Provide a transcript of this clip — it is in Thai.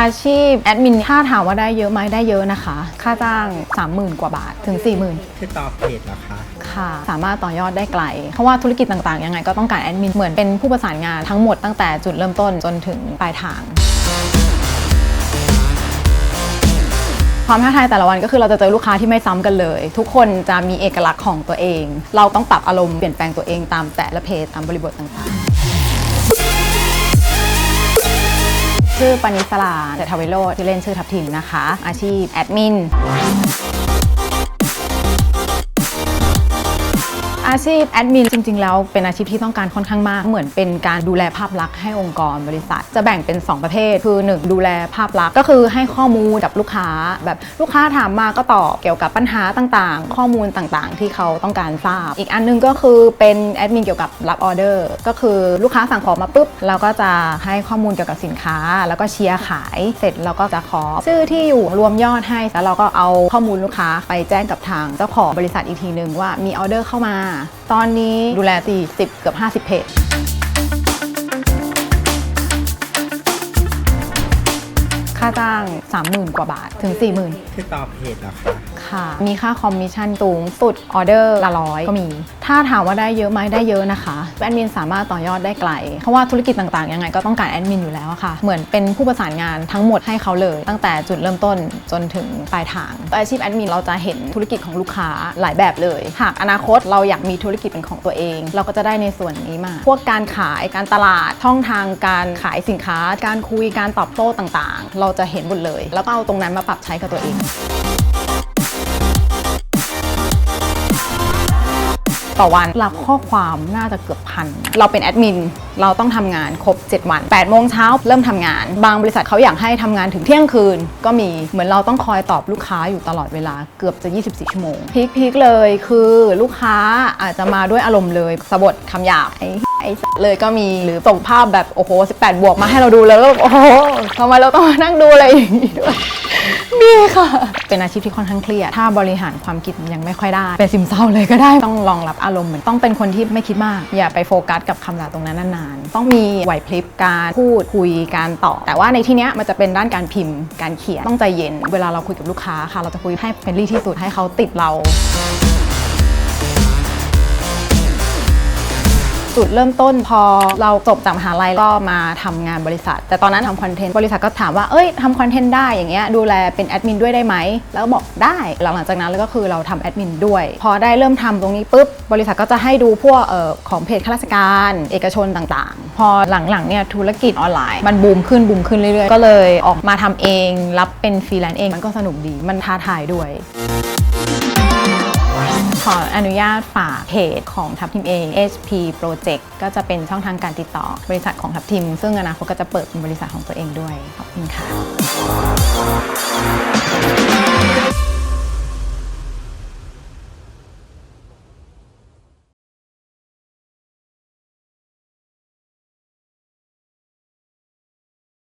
อาชีพแอดมินถ้าถามว่าได้เยอะไหมได้เยอะนะคะ ค่าจ้าง 30,000 กว่าบาทถึง 40,000 คือตอบเพจเหรอคะค่ะสามารถต่อยอดได้ไกล เพราะว่าธุรกิจต่างๆ ยังไงก็ต้องการแอดมินเหมือนเป็นผู้ประสานงานทั้งหมดตั้งแต่จุดเริ่มต้นจนถึงปลายทางความท้าทายแต่ละวันก็คือเราจะเจอลูกค้าที่ไม่ซ้ำกันเลย ทุกคนจะมีเอกลักษณ์ของตัวเอง เราต้องปรับอารมณ์เปลี่ยนแปลงตัวเองตามแต่ละเพจตามบริบทต่างๆ ชื่อปณิสลาเดทาเวโรที่เล่นชื่อทับทิมนะคะ อาชีพแอดมิน อาชีพแอดมินจริง ๆ แล้วเป็นอาชีพที่ต้องการค่อนข้างมาก เหมือนเป็นการดูแลภาพลักษณ์ให้องค์กรบริษัท จะแบ่งเป็น 2 ประเภท คือ 1 ดูแลภาพลักษณ์ก็คือให้ข้อมูลกับลูกค้า แบบลูกค้าถามมาก็ตอบเกี่ยวกับปัญหาต่างๆ ข้อมูลต่างๆ ที่เขาต้องการทราบ อีกอันหนึงก็คือเป็นแอดมินเกี่ยวกับรับออเดอร์ก็คือลูกค้าสั่งของมาปุ๊บเราก็จะให้ข้อมูลเกี่ยวกับสินค้า แล้วก็เชียร์ขายเสร็จเราก็จะขอชื่อที่อยู่รวมยอดให้แล้วเราก็เอาข้อมูลลูกค้าไปแจ้งกับทางเจ้าของบริษัทอีกทีหนึ่งว่ามีออเดอร์เข้ามาตอนนี้ดูแล40เกือบ50 เพจาจ้าง 30,000 กว่าบาทถึง 40,000 คือตอบเพจเหรอคะค่ะ มีค่าคอมมิชชั่นสูงสุดออเดอร์ละร้อยก็มี ถ้าถามว่าได้เยอะไหมได้เยอะนะคะแอดมินสามารถต่อยอดได้ไกล เพราะว่าธุรกิจต่างๆ ยังไงก็ต้องการแอดมินอยู่แล้วอะค่ะ เหมือนเป็นผู้ประสานงานทั้งหมดให้เขาเลย ตั้งแต่จุดเริ่มต้นจนถึงปลายทางอาชีพแอดมินเราจะเห็นธุรกิจของลูกค้าหลายแบบเลย หากอนาคตเราอยากมีธุรกิจเป็นของตัวเอง เราก็จะได้ในส่วนนี้มา พวกการขายการตลาดช่องทางการขายสินค้า การคุยการตอบโต้ต่างๆ เราจะเห็นหมดเลย แล้วก็เอาตรงนั้นมาปรับใช้กับตัวเอง ต่อวัน รับข้อความน่าจะเกือบพัน เราเป็นแอดมิน เราต้องทำงานครบ 7 วัน8โมงเช้าเริ่มทำงาน บางบริษัทเขาอยากให้ทำงานถึงเที่ยงคืน ก็มีเหมือนเราต้องคอยตอบลูกค้าอยู่ตลอดเวลาเกือบจะ 24 ชั่วโมงพีคๆเลยคือลูกค้าอาจจะมาด้วยอารมณ์เลยสะบดคำหยาบไอ้ไอ้เลยก็มีหรือส่งภาพแบบโอ้โห18 บวกมาให้เราดูแล้วแบบโอ้โหทำไมเราต้องมานั่งดูอะไรอย่างนี้ด้วย ค่ะ เป็นอาชีพที่ค่อนข้างเครียด ถ้าบริหารความคิดยังไม่ค่อยได้ เป็นซึมเศร้าเลยก็ได้ ต้องรองรับอารมณ์เหมือนต้องเป็นคนที่ไม่คิดมาก อย่าไปโฟกัสกับคำด่าตรงนั้นนานๆ ต้องมีไหวพริบการพูดคุยการตอบแต่ว่าในที่เนี้ยมันจะเป็นด้านการพิมพ์ การเขียนต้องใจเย็น เวลาเราคุยกับลูกค้าค่ะ เราจะคุยให้เป็นรี่ที่สุดให้เขาติดเรา จุดเริ่มต้นพอเราจบจากมหาลัยก็มาทำงานบริษัท แต่ตอนนั้นทำคอนเทนต์บริษัทก็ถามว่าเอ้ยทำคอนเทนต์ได้อย่างเงี้ยดูแลเป็นแอดมินด้วยได้ไหมแล้วบอกได้หลังจากนั้นก็คือเราทำแอดมินด้วย พอได้เริ่มทำตรงนี้ปุ๊บบริษัทก็จะให้ดูพวกเอ่อของเพจข้าราชการ เอกชนต่างๆ พอหลังๆเนี่ยธุรกิจออนไลน์ มันบูมขึ้นบูมขึ้นเรื่อยๆ ก็เลยออกมาทำเอง รับเป็นฟรีแลนซ์เองมันก็สนุกดีมันท้าทายด้วย ขออนุญาตฝากเพจของทัพทีมเอง HP Project ก็จะเป็นช่องทางการติดต่อบริษัทของทัพทีมซึ่งอนาคตก็จะเปิดเป็นบริษัทของตัวเองด้วย ขอบคุณค่ะ